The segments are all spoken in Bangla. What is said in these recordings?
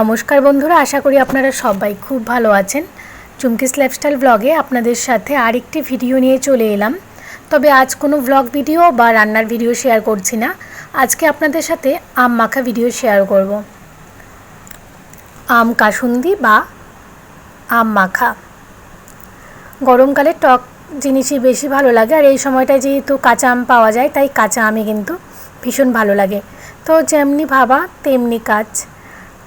নমস্কার বন্ধুরা, আশা করি আপনারা সবাই খুব ভালো আছেন। চুমকিস লাইফস্টাইল ব্লগে আপনাদের সাথে আরেকটি ভিডিও নিয়ে চলে এলাম। তবে আজ কোনো ব্লগ ভিডিও বা রান্নার ভিডিও শেয়ার করছি না। আজকে আপনাদের সাথে আম মাখা ভিডিও শেয়ার করব। আম কাসুন্দি বা আম মাখা। গরমকালে টক জিনিসই বেশি ভালো লাগে। আর এই সময়টায় যেহেতু কাঁচা আম পাওয়া যায়, তাই কাঁচা আমই কিন্তু ভীষণ ভালো লাগে। তো যেমনি ভাবা, তেমনি কাজ।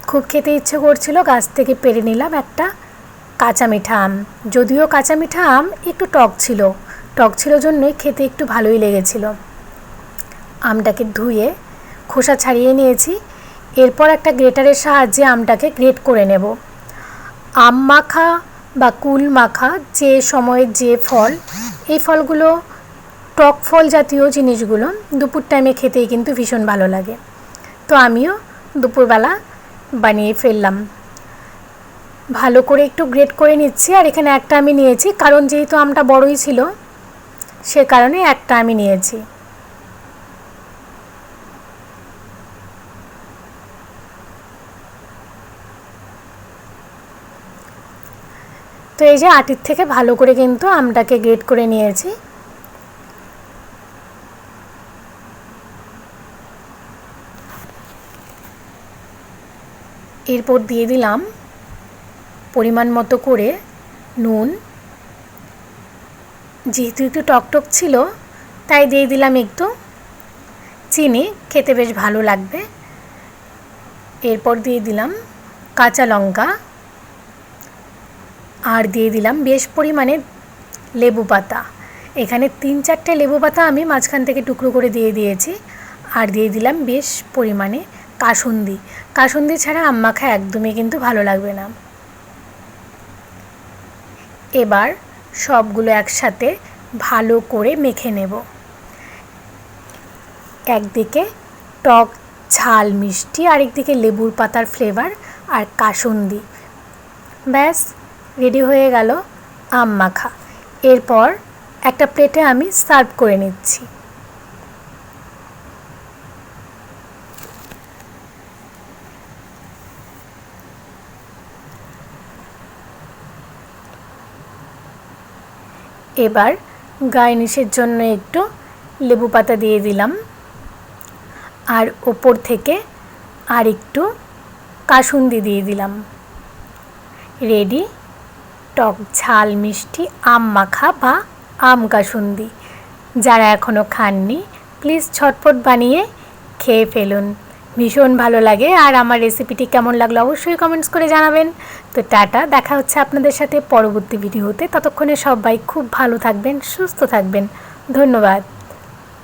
খুব খেতে ইচ্ছে করছিল, গাছ থেকে পেরে নিলাম একটা কাঁচা মিঠা আম। যদিও কাঁচা মিঠা আম একটু টক ছিল টক ছিল জন্যই খেতে একটু ভালোই লেগেছিল। আমটাকে ধুয়ে খোসা ছাড়িয়ে নিয়েছি, এরপর একটা গ্রেটারের সাহায্যে আমটাকে গ্রেট করে নেব। আম মাখা বা কুল মাখা, যে সময়ের যে ফল, এই ফলগুলো টক ফল জাতীয় জিনিসগুলো দুপুর টাইমে খেতেই কিন্তু ভীষণ ভালো লাগে। তো আমিও দুপুরবেলা বানিয়ে ফেললাম। ভালো করে একটু গ্রেট করে নিচ্ছি আর এখানে একটা আমি নিয়েছি, কারণ যেহেতু আমটা বড়ই ছিল, সে কারণে একটা আমি নিয়েছি। তো এই যে আটির থেকে ভালো করে কিন্তু আমটাকে গ্রেট করে নিয়েছি। এরপর দিয়ে দিলাম পরিমাণ মতো করে নুন। যেহেতু একটু টকটক ছিল, তাই দিয়ে দিলাম একটু চিনি, খেতে বেশ ভালো লাগবে। এরপর দিয়ে দিলাম কাঁচা লঙ্কা। আর দিয়ে দিলাম বেশ পরিমাণে লেবু পাতা। এখানে তিন চারটে লেবু পাতা আমি মাঝখান থেকে টুকরো করে দিয়ে দিয়েছি। আর দিয়ে দিলাম বেশ পরিমাণে কাসুন্দি। কাসুন্দি ছাড়া আম মাখা একদমই কিন্তু ভালো লাগবে না। এবার সবগুলো একসাথে ভালো করে মেখে নেব। একদিকে টক ঝাল মিষ্টি, আরেকদিকে লেবুর পাতার ফ্লেভার আর কাসুন্দি। ব্যাস রেডি হয়ে গেল আম মাখা এরপর একটা প্লেটে আমি সার্ভ করে নিচ্ছি। এবার গার্নিশের জন্য একটু লেবু পাতা দিয়ে দিলাম। আর ওপর থেকে আর একটু কাসুন্দি দিয়ে দিলাম। রেডি? টক ঝাল, মিষ্টি, আম মাখা বা আম কাসুন্দি। যারা এখনও খাননি, প্লিজ ছটপট বানিয়ে খেয়ে ফেলুন। ভীষণ ভালো লাগে। আর আমার রেসিপিটি কেমন লাগল অবশ্যই কমেন্টস করে জানাবেন। তো টাটা, দেখা হচ্ছে আপনাদের সাথে পরবর্তী ভিডিওতে ততক্ষণে সবাই খুব ভালো থাকবেন, সুস্থ থাকবেন। ধন্যবাদ।